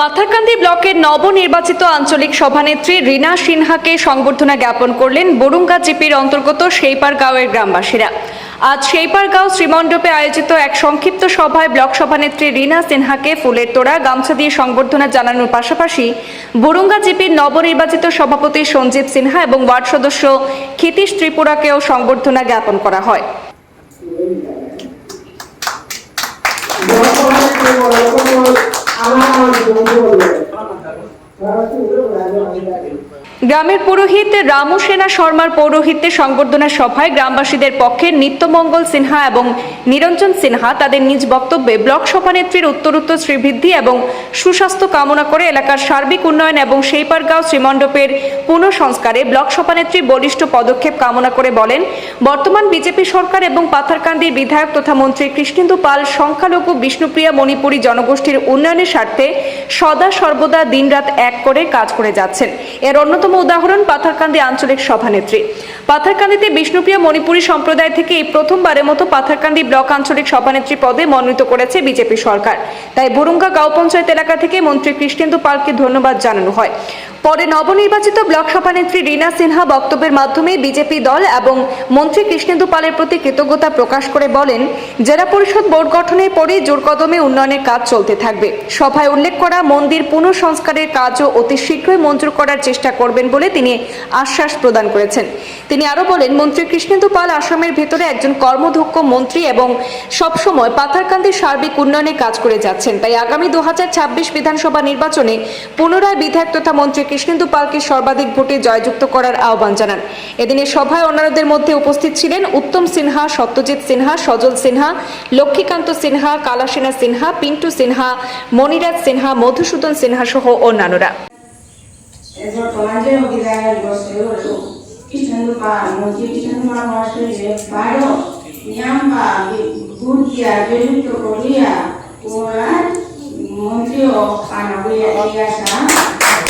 পাথারকান্দি ব্লকের নবনির্বাচিত আঞ্চলিক সভানেত্রী রীনা সিনহাকে সংবর্ধনা জ্ঞাপন করলেন বরুঙ্গা জিপির অন্তর্গত সেইপার গাঁওয়ের গ্রামবাসীরা। আজ সেইপার গাঁও শ্রীমণ্ডপে আয়োজিত এক সংক্ষিপ্ত সভায় ব্লক সভানেত্রী রীনা সিনহাকে ফুলের তোড়া, গামছা দিয়ে সংবর্ধনা জানানোর পাশাপাশি বরুঙ্গা জিপির নবনির্বাচিত সভাপতি সঞ্জীব সিনহা এবং ওয়ার্ড সদস্য ক্ষিতীশ ত্রিপুরাকেও সংবর্ধনা জ্ঞাপন করা হয়। I'm not going to go anywhere. I'm going to go to go anywhere. গ্রামের পুরোহিত রামু সেনা শর্মার পৌরোহিত্যে সংবর্ধনা সভায় গ্রামবাসীদের পক্ষে নিত্যমঙ্গল সিনহা এবং নিরঞ্জন সিনহা তাদের নিজ বক্তব্যে ব্লক সভানেত্রীর উত্তরোত্তর শ্রীবৃদ্ধি এবং সুস্বাস্থ্য কামনা করে এলাকার সার্বিক উন্নয়ন এবং সেইপারগাঁও শ্রীমণ্ডপের পুনঃসংস্কারে ব্লক সভানেত্রী বলিষ্ঠ পদক্ষেপ কামনা করে বলেন, বর্তমান বিজেপি সরকার এবং পাথারকান্দির বিধায়ক তথা মন্ত্রী কৃষ্ণেন্দু পাল, সংখ্যালঘু বিষ্ণুপ্রিয়া মণিপুরী জনগোষ্ঠীর উন্নয়নের স্বার্থে সদা সর্বদা দিনরাত এক করে কাজ করে যাচ্ছেন। এর অন্যতম উদাহরণ পাথারকান্দি আঞ্চলিক সভানেত্রী। পাথারকান্দিতে বিষ্ণুপ্রিয়া মণিপুরী সম্প্রদায় থেকে এই প্রথমবারের মতো পাথারকান্দি ব্লক আঞ্চলিক সভানেত্রী পদে মনোনীত করেছে বিজেপি সরকার। তাই বরুঙ্গা গাঁও পঞ্চায়েত এলাকা থেকে মন্ত্রী কৃষ্ণেন্দু পালকে ধন্যবাদ জানানো হয়। পরে নবনির্বাচিত ব্লক সভানেত্রী রীনা সিনহা বক্তব্যের মাধ্যমে বিজেপি দল এবং মন্ত্রী কৃষ্ণেন্দু পালের প্রতি কৃতজ্ঞতা প্রকাশ করে বলেন, জেলা পরিষদ বোর্ড গঠনের পরে জোর কদমে উন্নয়নের কাজ চলতে থাকবে। সভায় উল্লেখ করা মন্দির পুনঃসংস্কারের কাজও অতি শীঘ্রই মঞ্জুর করার চেষ্টা করবেন বলে তিনি আশ্বাস প্রদান করেছেন। তিনি আরও বলেন, মন্ত্রী কৃষ্ণেন্দু পাল আসামের ভেতরে একজন কর্মধক্ষ মন্ত্রী এবং সবসময় পাথারকান্দির সার্বিক উন্নয়নে কাজ করে যাচ্ছেন। তাই আগামী দু হাজার ছাব্বিশ বিধানসভা নির্বাচনে পুনরায় বিধায়ক তথা মন্ত্রী কৃষ্ণেন্দু পালকে সর্বাধিক ভোটে জয়যুক্ত করার আহ্বান জানান। এদিনের সভায় অন্যান্যদের মধ্যে উপস্থিত ছিলেন উত্তম সিনহা, সত্যজিৎ সিনহা, সজল সিনহা, লক্ষ্মীকান্ত সিনহা, কালাসেনা সিনহা, পিন্টু সিনহা, মণিরাজ সিনহা, মধুসূদন সিনহা সহ অন্যান্যরা। মন্ত্রী মন্ত্রীও কানাবুয়া এই আসা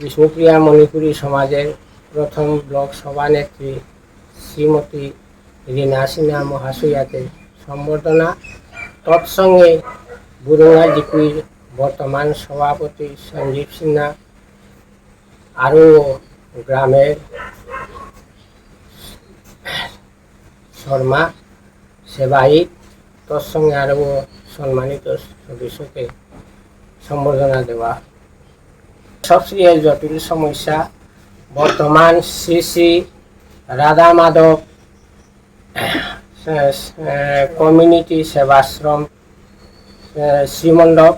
বিষ্ণুপ্রিয়া মণিপুরী সমাজের প্রথম ব্লক সভানেত্রী শ্রীমতী রীনা সিনহা মহাশয়াকে সম্বর্ধনা। তৎসঙ্গে বুরুঙ্গা জিপির বর্তমান সভাপতি সঞ্জীব সিনহা আরও গ্রামের শর্মা সেবায়িত। তোর সঙ্গে আরও সম্মানিত সদস্যকে সম্বর্ধনা দেওয়া সবচেয়ে জটিল সমস্যা, বর্তমান শ্রী শ্রী রাধা মাধব কমিউনিটি সেবাশ্রম শ্রীমণ্ডপ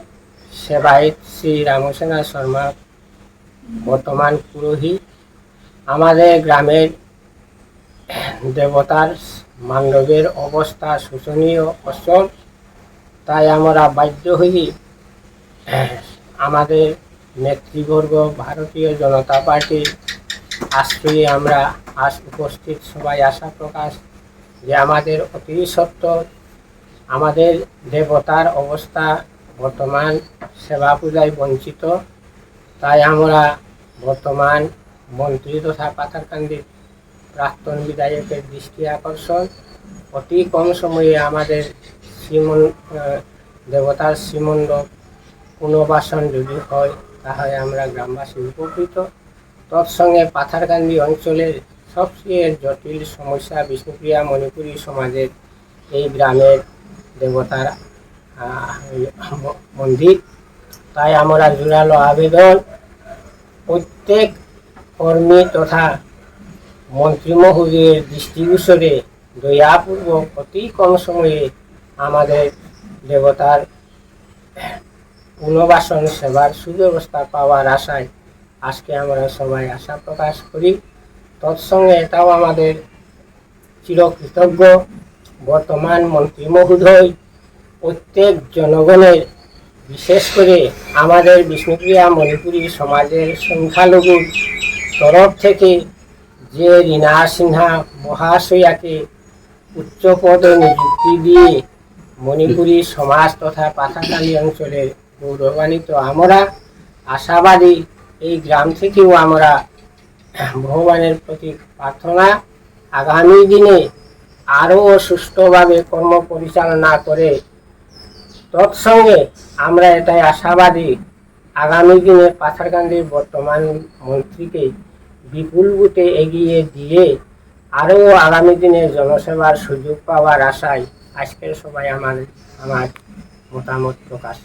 সেবায়িত শ্রী রামসেনা শর্মা, বর্তমান পুরোহিত। আমাদের গ্রামের দেবতার মান্ডবের অবস্থা শোচনীয় অচল তাই আমরা বাধ্য হই আমাদের নেতৃবর্গ ভারতীয় জনতা পার্টির আশ্রয়ে আমরা আজ উপস্থিত। সবাই আশা প্রকাশ যে আমাদের অতি সত্ত্বর আমাদের দেবতার অবস্থা বর্তমান সেবা পূজায় বঞ্চিত। তাই আমরা বর্তমান মন্ত্রী তথা পাথারকান্দির প্রাক্তন বিধায়কের দৃষ্টি আকর্ষণ। অতি কম সময়ে আমাদের শ্রীমন দেবতার শ্রীমণ্ডপ পুনর্বাসন যদি হয় তাহলে আমরা গ্রামবাসী উপকৃত। তৎসঙ্গে পাথারকান্দি অঞ্চলের সবচেয়ে জটিল সমস্যা বিষ্ণুপ্রিয়া মণিপুরী সমাজের এই গ্রামের দেবতার মন্দির। তাই আমরা জোরালো আবেদন প্রত্যেক কর্মী তথা মন্ত্রী মহোদয়ের দৃষ্টিগোচরে দয়াপূর্বক অতি কম সময়ে আমাদের দেবতার পুনর্বাসন সেবার সুব্যবস্থা পাওয়ার আশায় আজকে আমরা সবাই আশা প্রকাশ করি। তৎসঙ্গে এটাও আমাদের চিরকৃতজ্ঞ বর্তমান মন্ত্রী মহোদয়, প্রত্যেক জনগণের, বিশেষ করে আমাদের বিষ্ণুপ্রিয়া মণিপুরী সমাজের সংখ্যালঘুর তরফ থেকে যে রীনা সিনহা মহাশয়াকে উচ্চ পদে নিযুক্তি দিয়ে মণিপুরী সমাজ তথা পাথাকালী অঞ্চলের গৌরবান্বিত। আমরা আশাবাদী এই গ্রাম থেকেও আমরা ভগবানের প্রতি প্রার্থনা আগামী দিনে আরও সুষ্ঠুভাবে কর্ম পরিচালনা করে তৎসঙ্গে আমরা এটাই আশাবাদী আগামী দিনে পাথারকান্দির বর্তমান মন্ত্রীকে বিপুল বুতে এগিয়ে দিয়ে আরও আগামী দিনে জনসেবার সুযোগ পাওয়ার আশায় আজকের সবাই আমার আমার মতামত প্রকাশ।